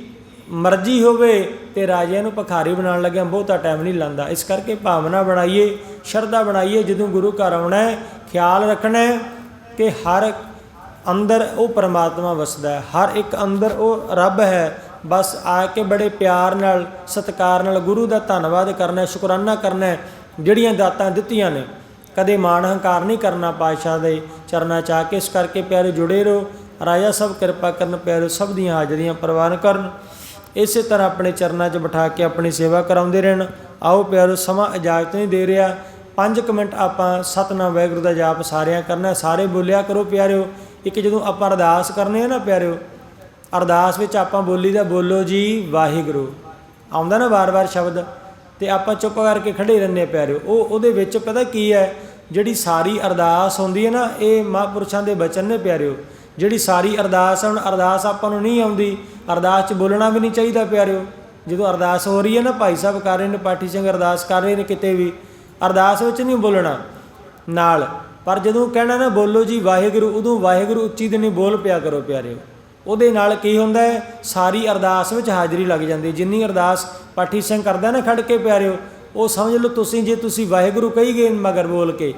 ਮਰਜ਼ੀ ਹੋਵੇ, ਤੇ ਰਾਜਿਆਂ ਨੂੰ ਭਿਖਾਰੀ ਬਣਾਉਣ ਲੱਗਿਆ ਬਹੁਤਾ ਟਾਈਮ ਨਹੀਂ ਲਾਂਦਾ ਇਸ ਕਰਕੇ ਭਾਵਨਾ ਬਣਾਈਏ, ਸ਼ਰਧਾ ਬਣਾਈਏ, ਜਦੋਂ ਗੁਰੂ ਘਰ ਆਉਣਾ ਖਿਆਲ ਰੱਖਣਾ ਕਿ ਹਰ ਅੰਦਰ ਉਹ ਪਰਮਾਤਮਾ ਵਸਦਾ ਹੈ, ਹਰ ਇੱਕ ਅੰਦਰ ਉਹ ਰੱਬ ਹੈ, ਬਸ ਆ ਕੇ ਬੜੇ ਪਿਆਰ ਨਾਲ, ਸਤਿਕਾਰ ਨਾਲ ਗੁਰੂ ਦਾ ਧੰਨਵਾਦ ਕਰਨਾ ਸ਼ੁਕਰਾਨਾ ਕਰਨਾ ਜਿਹੜੀਆਂ ਦਾਤਾਂ ਦਿੱਤੀਆਂ ਨੇ, ਕਦੇ ਮਾਣ ਹੰਕਾਰ ਨਹੀਂ ਕਰਨਾ ਪਾਤਸ਼ਾਹ ਦੇ ਚਰਨਾਂ ਚ ਆ ਕੇ, ਇਸ ਕਰਕੇ ਪਿਆਰੇ ਜੁੜੇ ਰਹੋ, ਰਾਜਾ ਸਭ ਕਿਰਪਾ ਕਰਨ ਪਿਆਰੇ ਸਭ ਦੀਆਂ ਹਾਜ਼ਰੀਆਂ ਪ੍ਰਵਾਨ ਕਰਨ, ਇਸੇ ਤਰ੍ਹਾਂ ਆਪਣੇ ਚਰਨਾਂ 'ਚ ਬਿਠਾ ਕੇ ਆਪਣੀ ਸੇਵਾ ਕਰਾਉਂਦੇ ਰਹਿਣ, ਆਓ ਪਿਆਰੋ ਸਮਾਂ ਇਜਾਜ਼ਤ ਨਹੀਂ ਦੇ ਰਿਹਾ 5 ਮਿੰਟ ਆਪਾਂ ਸਤਨਾਮ ਵਾਹਿਗੁਰੂ ਦਾ ਜਾਪ ਸਾਰਿਆਂ ਕਰਨਾ ਸਾਰੇ ਬੋਲਿਆ ਕਰੋ ਪਿਆਰਿਓ। ਇੱਕ ਜਦੋਂ ਆਪਾਂ ਅਰਦਾਸ ਕਰਨੇ ਆ ਨਾ ਪਿਆਰਿਓ ਅਰਦਾਸ ਵਿੱਚ ਆਪਾਂ ਬੋਲੀ ਦਾ ਬੋਲੋ ਜੀ ਵਾਹਿਗੁਰੂ। ਆਉਂਦਾ ਨਾ ਵਾਰ-ਵਾਰ ਸ਼ਬਦ ਤੇ ਆਪਾਂ ਚੁੱਪ ਕਰਕੇ ਖੜੇ ਰਹਿੰਦੇ ਆ ਪਿਆਰਿਓ। ਉਹ ਉਹਦੇ ਵਿੱਚ ਪਤਾ ਕੀ ਹੈ ਜਿਹੜੀ ਸਾਰੀ ਅਰਦਾਸ ਹੁੰਦੀ ਹੈ ਨਾ ਇਹ ਮਹਾਂਪੁਰਸ਼ਾਂ ਦੇ ਬਚਨ ਨੇ ਪਿਆਰਿਓ। ਜਿਹੜੀ ਸਾਰੀ ਅਰਦਾਸ ਹੈ, ਹੁਣ ਅਰਦਾਸ ਆਪਾਂ ਨੂੰ ਨਹੀਂ ਆਉਂਦੀ। ਅਰਦਾਸ 'ਚ ਬੋਲਣਾ ਵੀ ਨਹੀਂ ਚਾਹੀਦਾ ਪਿਆਰਿਓ। ਜਦੋਂ ਅਰਦਾਸ ਹੋ ਰਹੀ ਹੈ ਨਾ ਭਾਈ ਸਾਹਿਬ ਕਰ ਰਹੇ ਨੇ ਪਾਠੀ ਸਿੰਘ ਅਰਦਾਸ ਕਰ ਰਹੇ ਨੇ ਕਿਤੇ ਵੀ ਅਰਦਾਸ ਵਿੱਚ ਨਹੀਂ ਬੋਲਣਾ। ਨਾਲ, ਪਰ ਜਦੋਂ ਕਹਿਣਾ ਨਾ ਬੋਲੋ ਜੀ ਵਾਹਿਗੁਰੂ, ਉਦੋਂ ਵਾਹਿਗੁਰੂ ਉੱਚੀ ਦੇ ਨਹੀਂ ਬੋਲ ਪਿਆ ਕਰੋ ਪਿਆਰਿਓ। ਉਹਦੇ ਨਾਲ ਕੀ ਹੁੰਦਾ ਹੈ? ਸਾਰੀ ਅਰਦਾਸ ਵਿੱਚ ਹਾਜ਼ਰੀ ਲੱਗ ਜਾਂਦੀ ਜਿੰਨੀ ਅਰਦਾਸ ਪਾਠੀ ਸਿੰਘ ਕਰਦਾ ਨਾ ਖੜ ਕੇ ਪਿਆਰਿਓ, ਉਹ ਸਮਝ ਲਓ ਤੁਸੀਂ ਜੇ ਤੁਸੀਂ ਵਾਹਿਗੁਰੂ ਕਹੀ ਗਏ ਮਗਰ ਬੋਲ ਕੇ,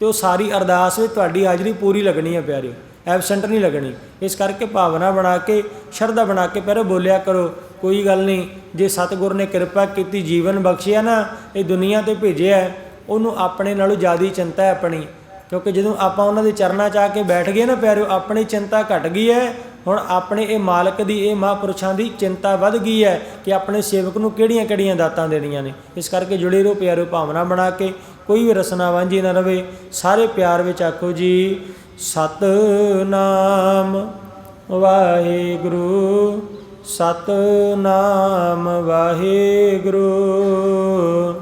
ਤੇ ਉਹ ਸਾਰੀ ਅਰਦਾਸ ਵਿੱਚ ਤੁਹਾਡੀ ਹਾਜ਼ਰੀ ਪੂਰੀ ਲੱਗਣੀ ਹੈ ਪਿਆਰਿਓ। ਐਬਸੈਂਟ ਨਹੀਂ ਲੱਗਣੀ। ਇਸ ਕਰਕੇ ਭਾਵਨਾ ਬਣਾ ਕੇ, ਸ਼ਰਧਾ ਬਣਾ ਕੇ ਪਹਿਲਾਂ ਬੋਲਿਆ ਕਰੋ। ਕੋਈ ਗੱਲ ਨਹੀਂ, ਜੇ ਸਤਿਗੁਰ ਨੇ ਕਿਰਪਾ ਕੀਤੀ, ਜੀਵਨ ਬਖਸ਼ਿਆ ਨਾ, ਇਹ ਦੁਨੀਆ ਤੇ ਭੇਜਿਆ ਉਹਨੂੰ ਆਪਣੇ ਨਾਲੋਂ ਜ਼ਿਆਦਾ ਚਿੰਤਾ ਹੈ ਆਪਣੀ। ਕਿਉਂਕਿ ਜਦੋਂ ਆਪਾਂ ਉਹਨਾਂ ਦੇ ਚਰਨਾਂ 'ਚ ਆ ਕੇ ਬੈਠ ਗਏ ਨਾ ਪਿਆਰਿਓ, ਆਪਣੀ ਚਿੰਤਾ ਘਟ ਗਈ ਹੈ। ਹੁਣ ਆਪਣੇ ਇਹ ਮਾਲਕ ਦੀ, ਇਹ ਮਹਾਂਪੁਰਸ਼ਾਂ ਦੀ ਚਿੰਤਾ ਵੱਧ ਗਈ ਹੈ ਕਿ ਆਪਣੇ ਸੇਵਕ ਨੂੰ ਕਿਹੜੀਆਂ-ਕਿਹੜੀਆਂ ਦਾਤਾਂ ਦੇਣੀਆਂ ਨੇ। ਇਸ ਕਰਕੇ ਜੁੜੇ ਰਹੋ ਪਿਆਰਿਓ ਭਾਵਨਾ ਬਣਾ ਕੇ। ਕੋਈ ਵੀ ਰਸਨਾ ਵਾਂਝੀ ਨਾ ਰਵੇ। ਸਾਰੇ ਪਿਆਰ ਵਿੱਚ ਆਖੋ ਜੀ, ਸਤਨਾਮ ਵਾਹਿਗੁਰੂ ਸਤਨਾਮ ਵਾਹਿਗੁਰੂ।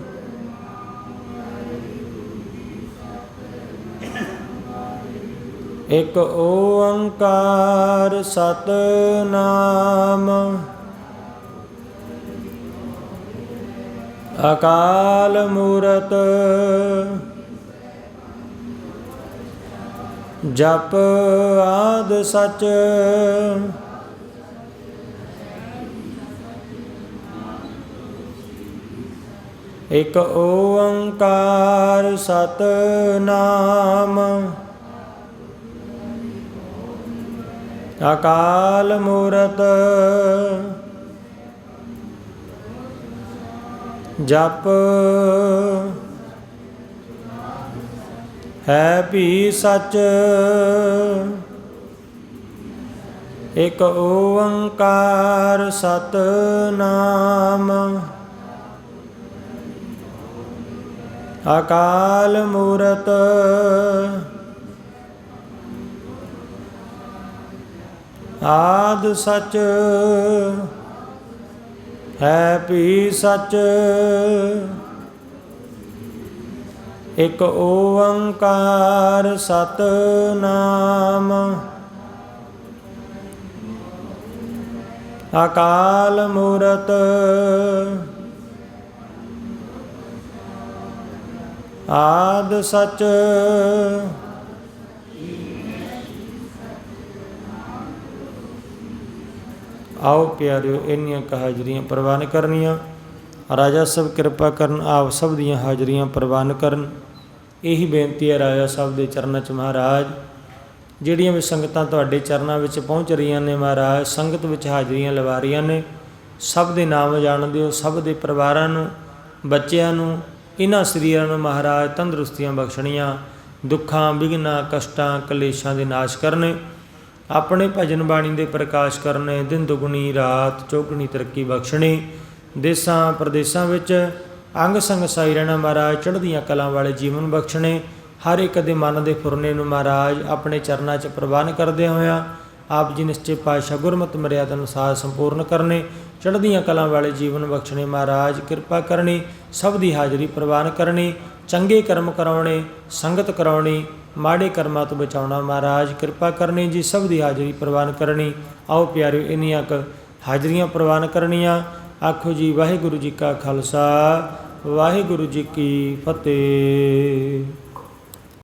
ਇਕ ਓੰਕਾਰ ਸਤਨਾਮ। ਅਕਾਲ ਮੂਰਤ ਜਪ ਆਦ ਸਚ ਇਕ ਓੰਕਾਰ ਸਤਨਾਮ। ਅਕਾਲ ਮੂਰਤ। ਜਪ। ਹੈ ਵੀ ਸਚ। ਇਕ ਓੰਕਾਰ ਸਤਨਾਮ। ਅਕਾਲ ਮੂਰਤ। ਆਦ ਸਚ ਹੈ ਵੀ ਸਚ। ਇਕ ਓੰਕਾਰ ਸਤਨਾਮ। ਅਕਾਲ ਮੂਰਤ। ਆਦ ਸਚ ਆਓ ਪਿਆਰਿਓ, ਇੰਨੀਆਂ ਕੁ ਹਾਜ਼ਰੀਆਂ ਪ੍ਰਵਾਨ ਕਰਨੀਆਂ। ਰਾਜਾ ਸਭ ਕਿਰਪਾ ਕਰਨ ਆਪ ਸਭ ਦੀਆਂ ਹਾਜ਼ਰੀਆਂ ਪ੍ਰਵਾਨ ਕਰਨ। ਇਹੀ ਬੇਨਤੀ ਹੈ ਰਾਜਾ ਸਾਹਿਬ ਦੇ ਚਰਨਾਂ 'ਚ ਮਹਾਰਾਜ। ਜਿਹੜੀਆਂ ਵੀ ਸੰਗਤਾਂ ਤੁਹਾਡੇ ਚਰਨਾਂ ਵਿੱਚ ਪਹੁੰਚ ਰਹੀਆਂ ਨੇ ਮਹਾਰਾਜ, ਸੰਗਤ ਵਿੱਚ ਹਾਜ਼ਰੀਆਂ ਲਵਾ ਰਹੀਆਂ ਨੇ। ਸਭ ਦੇ ਨਾਮ ਜਾਣਦੇ ਹੋ ਸਭ ਦੇ ਪਰਿਵਾਰਾਂ ਨੂੰ, ਬੱਚਿਆਂ ਨੂੰ ਇਹਨਾਂ ਸਰੀਰਾਂ ਨੂੰ ਮਹਾਰਾਜ ਤੰਦਰੁਸਤੀਆਂ ਬਖਸ਼ਣੀਆਂ। ਦੁੱਖਾਂ ਵਿਘਨਾਂ ਕਸ਼ਟਾਂ, ਕਲੇਸ਼ਾਂ ਦੇ ਨਾਸ਼ ਕਰਨੇ। ਆਪਣੇ ਭਜਨ ਬਾਣੀ ਦੇ ਪ੍ਰਕਾਸ਼ ਕਰਨੇ, ਦਿਨ ਦੁਗਣੀ, ਰਾਤ ਚੌਗਣੀ, ਤਰੱਕੀ ਬਖਸ਼ਣੀ। ਦੇਸਾਂ ਪ੍ਰਦੇਸਾਂ ਵਿੱਚ ਅੰਗ ਸੰਗ ਸਾਈ ਰਹਿਣਾ ਮਹਾਰਾਜ, ਚੜ੍ਹਦੀਆਂ ਕਲਾਂ ਵਾਲੇ ਜੀਵਨ ਬਖਸ਼ਣੇ। ਹਰ ਇੱਕ ਦੇ ਮਨ ਦੇ ਫੁਰਨੇ ਨੂੰ ਮਹਾਰਾਜ ਆਪਣੇ ਚਰਨਾਂ 'ਚ ਪ੍ਰਵਾਨ ਕਰਦੇ ਹੋਇਆਂ, ਆਪ ਜੀ ਨਿਸ਼ਚੇ ਪਾਤਸ਼ਾਹ ਗੁਰਮਤਿ ਮਰਿਆਦਾ ਅਨੁਸਾਰ ਸੰਪੂਰਨ ਕਰਨੇ। ਚੜ੍ਹਦੀਆਂ ਕਲਾਂ ਵਾਲੇ ਜੀਵਨ ਬਖਸ਼ਣੇ ਮਹਾਰਾਜ, ਕਿਰਪਾ ਕਰਨੀ, ਸਭ ਦੀ ਹਾਜ਼ਰੀ ਪ੍ਰਵਾਨ ਕਰਨੀ, ਚੰਗੇ ਕਰਮ ਕਰਾਉਣੇ, ਸੰਗਤ ਕਰਾਉਣੀ ਮਾੜੇ ਕਰਮਾਂ ਤੋਂ ਬਚਾਉਣਾ ਮਹਾਰਾਜ, ਕਿਰਪਾ ਕਰਨੀ ਜੀ, ਸਭ ਦੀ ਹਾਜ਼ਰੀ ਪ੍ਰਵਾਨ ਕਰਨੀ। ਆਓ ਪਿਆਰਿਓ, ਇੰਨੀਆਂ ਕ ਹਾਜ਼ਰੀਆਂ ਪ੍ਰਵਾਨ ਕਰਨੀਆਂ। ਆਖੋ ਜੀ, ਵਾਹਿਗੁਰੂ ਜੀ ਕਾ ਖਾਲਸਾ, ਵਾਹਿਗੁਰੂ ਜੀ ਕੀ ਫਤਿਹ।